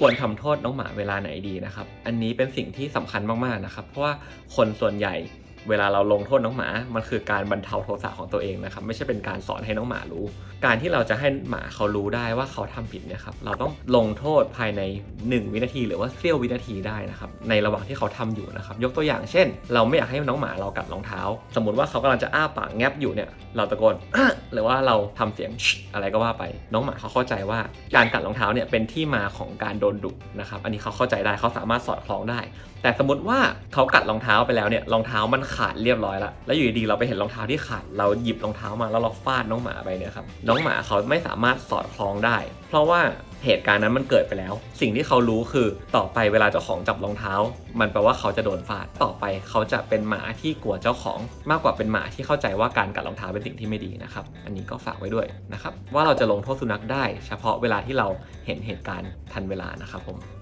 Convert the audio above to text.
ควรทำโทษน้องหมาเวลาไหนดีนะครับ อันนี้เป็นสิ่งที่สำคัญมากๆนะครับ เพราะว่าคนส่วนใหญ่ เวลาเราลงโทษน้องหมา มันคือการบรรเทาโทสะของตัวเองนะครับ ไม่ใช่เป็นการสอนให้น้องหมารู้ การที่เราจะให้หมาเขารู้ได้ว่าเขาทำผิดเนี่ยครับ เราต้องลงโทษภายใน 1 วินาที หรือว่าเสี้ยววินาทีได้นะครับ ในระหว่างที่เขาทำอยู่นะครับ ยกตัวอย่างเช่น เราไม่อยากให้น้องหมาเรากัดรองเท้า สมมติว่าเขากำลังจะอ้าปากแงบอยู่เนี่ย เราตะโกนหรือว่าเราทำเสียงอะไรก็ว่าไป น้องหมาเขาเข้าใจว่าการกัดรองเท้าเนี่ยเป็นที่มาของการโดนดุนะครับ อันนี้เขาเข้าใจได้ เขาสามารถสอดคล้องได้ แต่สมมติว่าเขากัดรองเท้าไปแล้วเนี่ยรองเท้ามันขาดเรียบร้อยแล้วแล้วอยู่ดีๆเราไปเห็นรองเท้าที่ขาดเราหยิบรองเท้ามาแล้วเราฟาดน้องหมาไปเนี่ยครับน้องหมาเขาไม่สามารถสอดคล้องได้ เพราะว่าเหตุการณ์นั้นมันเกิดไปแล้ว สิ่งที่เขารู้คือต่อไปเวลาเจ้าของจับรองเท้า มันแปลว่าเขาจะโดนฟาดต่อไปเขาจะเป็นหมาที่กลัวเจ้าของ มากกว่าเป็นหมาที่เข้าใจว่าการกัดรองเท้าเป็นสิ่งที่ไม่ดีนะครับอันนี้ก็ฝากไว้ด้วยนะครับว่าเราจะลงโทษสุนัขได้ เฉพาะเวลาที่เราเห็นเหตุการณ์ทันเวลานะครับผม